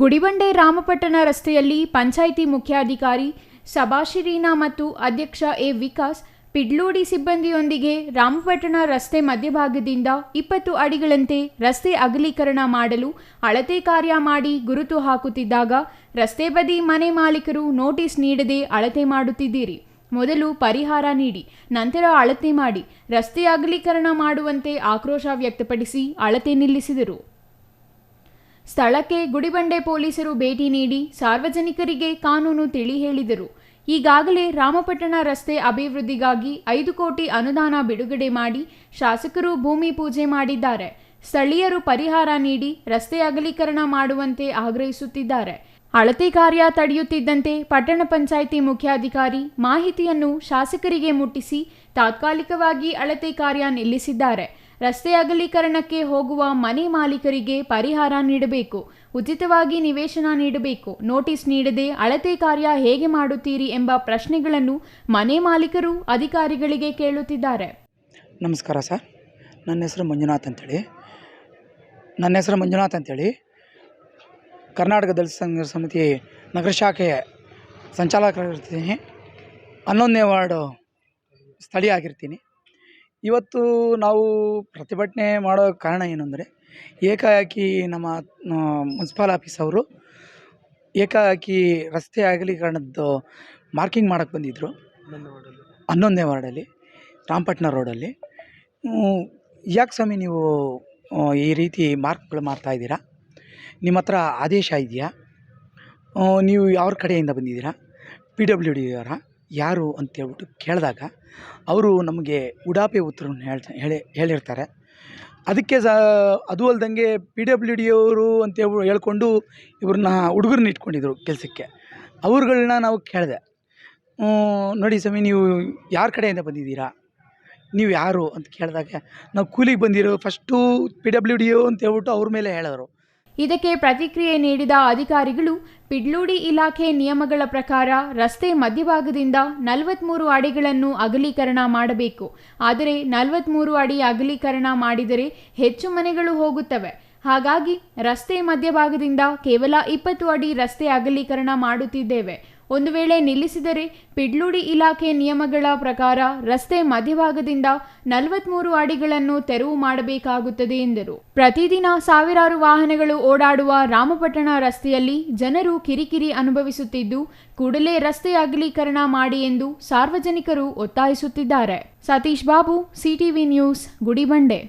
ಗುಡಿಬಂಡೆ ರಾಮಪಟ್ಟಣ ರಸ್ತೆಯಲ್ಲಿ ಪಂಚಾಯಿತಿ ಮುಖ್ಯಾಧಿಕಾರಿ ಸಭಾಶಿರೀನಾ ಮತ್ತು ಅಧ್ಯಕ್ಷ ಎ ವಿಕಾಸ್ ಪಿಡ್ಲೂಡಿ ಸಿಬ್ಬಂದಿಯೊಂದಿಗೆ ರಾಮಪಟ್ಟಣ ರಸ್ತೆ ಮಧ್ಯಭಾಗದಿಂದ ಇಪ್ಪತ್ತು ಅಡಿಗಳಂತೆ ರಸ್ತೆ ಅಗಲೀಕರಣ ಮಾಡಲು ಅಳತೆ ಕಾರ್ಯ ಮಾಡಿ ಗುರುತು ಹಾಕುತ್ತಿದ್ದಾಗ ರಸ್ತೆ ಬದಿ ಮನೆ ಮಾಲೀಕರು ನೋಟಿಸ್ ನೀಡದೆ ಅಳತೆ ಮಾಡುತ್ತಿದ್ದೀರಿ. ಮೊದಲು ಪರಿಹಾರ ನೀಡಿ, ನಂತರ ಅಳತೆ ಮಾಡಿ, ರಸ್ತೆ ಅಗಲೀಕರಣ ಮಾಡುವಂತೆ ಆಕ್ರೋಶ ವ್ಯಕ್ತಪಡಿಸಿ ಅಳತೆ ನಿಲ್ಲಿಸಿದರು. ಸ್ಥಳಕ್ಕೆ ಗುಡಿಬಂಡೆ ಪೊಲೀಸರು ಭೇಟಿ ನೀಡಿ ಸಾರ್ವಜನಿಕರಿಗೆ ಕಾನೂನು ತಿಳಿ ಹೇಳಿದರು ಈಗಾಗಲೇ ರಾಮಪಟ್ಟಣ ರಸ್ತೆ ಅಭಿವೃದ್ಧಿಗಾಗಿ ಐದು ಕೋಟಿ ಅನುದಾನ ಬಿಡುಗಡೆ ಮಾಡಿ ಶಾಸಕರು ಭೂಮಿ ಪೂಜೆ ಮಾಡಿದ್ದಾರೆ. ಸ್ಥಳೀಯರು ಪರಿಹಾರ ನೀಡಿ ರಸ್ತೆ ಅಗಲೀಕರಣ ಮಾಡುವಂತೆ ಆಗ್ರಹಿಸುತ್ತಿದ್ದಾರೆ. ಅಳತೆ ಕಾರ್ಯ ತಡೆಯುತ್ತಿದ್ದಂತೆ ಪಟ್ಟಣ ಪಂಚಾಯಿತಿ ಮುಖ್ಯಾಧಿಕಾರಿ ಮಾಹಿತಿಯನ್ನು ಶಾಸಕರಿಗೆ ಮುಟ್ಟಿಸಿ ತಾತ್ಕಾಲಿಕವಾಗಿ ಅಳತೆ ಕಾರ್ಯ ನಿಲ್ಲಿಸಿದ್ದಾರೆ. ರಸ್ತೆ ಅಗಲೀಕರಣಕ್ಕೆ ಹೋಗುವ ಮನೆ ಮಾಲೀಕರಿಗೆ ಪರಿಹಾರ ನೀಡಬೇಕು. ಉಚಿತವಾಗಿ ನಿವೇಶನ ನೀಡಬೇಕು. ನೋಟಿಸ್ ನೀಡದೆ ಅಳತೆ ಕಾರ್ಯ ಹೇಗೆ ಮಾಡುತ್ತೀರಿ ಎಂಬ ಪ್ರಶ್ನೆಗಳನ್ನು ಮನೆ ಮಾಲೀಕರು ಅಧಿಕಾರಿಗಳಿಗೆ ಕೇಳುತ್ತಿದ್ದಾರೆ. ನಮಸ್ಕಾರ ಸರ್. ನನ್ನ ಹೆಸರು ಮಂಜುನಾಥ್ ಅಂತೇಳಿ. ನನ್ನ ಹೆಸರು ಮಂಜುನಾಥ್ ಅಂತೇಳಿ. ಕರ್ನಾಟಕ ದಲಿತ ಸಂಘ ಸಮಿತಿ ನಗರ ಶಾಖೆಯ ಸಂಚಾಲಕರಾಗಿರ್ತೀನಿ. ಹನ್ನೊಂದನೇ ವಾರ್ಡು ಸ್ಥಳೀಯ ಆಗಿರ್ತೀನಿ ಇವತ್ತು ನಾವು ಪ್ರತಿಭಟನೆ ಮಾಡೋ ಕಾರಣ ಏನು ಅಂದರೆ ಏಕಾಏಕಿ ನಮ್ಮ ಮುನ್ಸಿಪಾಲ್ ಆಫೀಸ್ ಅವರು ಏಕಾಏಕಿ ರಸ್ತೆ ಅಗಲೀಕರಣದ್ದು ಮಾರ್ಕಿಂಗ್ ಮಾಡೋಕ್ಕೆ ಬಂದಿದ್ದರು ಹನ್ನೊಂದನೇ ವಾರ್ಡಲ್ಲಿ, ರಾಮಪಟ್ಟಣ ರೋಡಲ್ಲಿ. ಯಾಕೆ ಸ್ವಾಮಿ ನೀವು ಈ ರೀತಿ ಮಾರ್ಕ್ಗಳು ಮಾಡ್ತಾ ಇದ್ದೀರಾ? ನಿಮ್ಮ ಹತ್ರ ಆದೇಶ ಇದೆಯಾ? ನೀವು ಯಾವ ಕಡೆಯಿಂದ ಬಂದಿದ್ದೀರಾ? ಪಿ ಡಬ್ಲ್ಯೂ ಡಿ ಅವರ? ಯಾರು ಅಂತೇಳ್ಬಿಟ್ಟು ಕೇಳಿದಾಗ ಅವರು ನಮಗೆ ಉಡಾಪೆ ಉತ್ತರವನ್ನು ಹೇಳ್ತಾ, ಹೇಳಿ, ಹೇಳಿರ್ತಾರೆ. ಅದಕ್ಕೆ ಸಹ, ಅದು ಅಲ್ದಂಗೆ ಪಿ ಡಬ್ಲ್ಯೂ ಡಿ ಅವರು ಅಂತ ಹೇಳ್ಕೊಂಡು ಇವ್ರನ್ನ ಹುಡುಗರನ್ನ ಇಟ್ಕೊಂಡಿದ್ರು ಕೆಲಸಕ್ಕೆ. ಅವ್ರುಗಳನ್ನ ನಾವು ಕೇಳಿದೆ ನೋಡಿ ಸ್ವಾಮಿ, ನೀವು ಯಾರ ಕಡೆಯಿಂದ ಬಂದಿದ್ದೀರಾ? ನೀವು ಯಾರು? ಅಂತ ಕೇಳಿದಾಗ ನಾವು ಕೂಲಿಗೆ ಬಂದಿರೋ ಫಸ್ಟು ಪಿ ಡಬ್ಲ್ಯೂ ಡಿ ಅಂತ ಹೇಳ್ಬಿಟ್ಟು ಅವ್ರ ಮೇಲೆ ಹೇಳಿದ್ರು ಇದಕ್ಕೆ ಪ್ರತಿಕ್ರಿಯೆ ನೀಡಿದ ಅಧಿಕಾರಿಗಳು, ಪಿಡ್ಲೂಡಿ ಇಲಾಖೆ ನಿಯಮಗಳ ಪ್ರಕಾರ ರಸ್ತೆ ಮಧ್ಯಭಾಗದಿಂದ ನಲವತ್ಮೂರು ಅಡಿಗಳನ್ನು ಅಗಲೀಕರಣ ಮಾಡಬೇಕು. ಆದರೆ ನಲವತ್ಮೂರು ಅಡಿ ಅಗಲೀಕರಣ ಮಾಡಿದರೆ ಹೆಚ್ಚು ಮನೆಗಳು ಹೋಗುತ್ತವೆ. ಹಾಗಾಗಿ ರಸ್ತೆ ಮಧ್ಯಭಾಗದಿಂದ ಕೇವಲ ಇಪ್ಪತ್ತು ಅಡಿ ರಸ್ತೆ ಅಗಲೀಕರಣ ಮಾಡುತ್ತಿದ್ದೇವೆ. ಒಂದು ವೇಳೆ ನಿಲ್ಲಿಸಿದರೆ ಪಿಡ್ಲೂಡಿ ಇಲಾಖೆ ನಿಯಮಗಳ ಪ್ರಕಾರ ರಸ್ತೆ ಮಧ್ಯಭಾಗದಿಂದ ನಲವತ್ಮೂರು ಅಡಿಗಳನ್ನು ತೆರವು ಮಾಡಬೇಕಾಗುತ್ತದೆ ಎಂದರು. ಪ್ರತಿದಿನ ಸಾವಿರಾರು ವಾಹನಗಳು ಓಡಾಡುವ ರಾಮಪಟ್ಟಣ ರಸ್ತೆಯಲ್ಲಿ ಜನರು ಕಿರಿಕಿರಿ ಅನುಭವಿಸುತ್ತಿದ್ದು, ಕೂಡಲೇ ರಸ್ತೆ ಅಗಲೀಕರಣ ಮಾಡಿ ಎಂದು ಸಾರ್ವಜನಿಕರು ಒತ್ತಾಯಿಸುತ್ತಿದ್ದಾರೆ. Satish Babu, CTV news, Gudibande.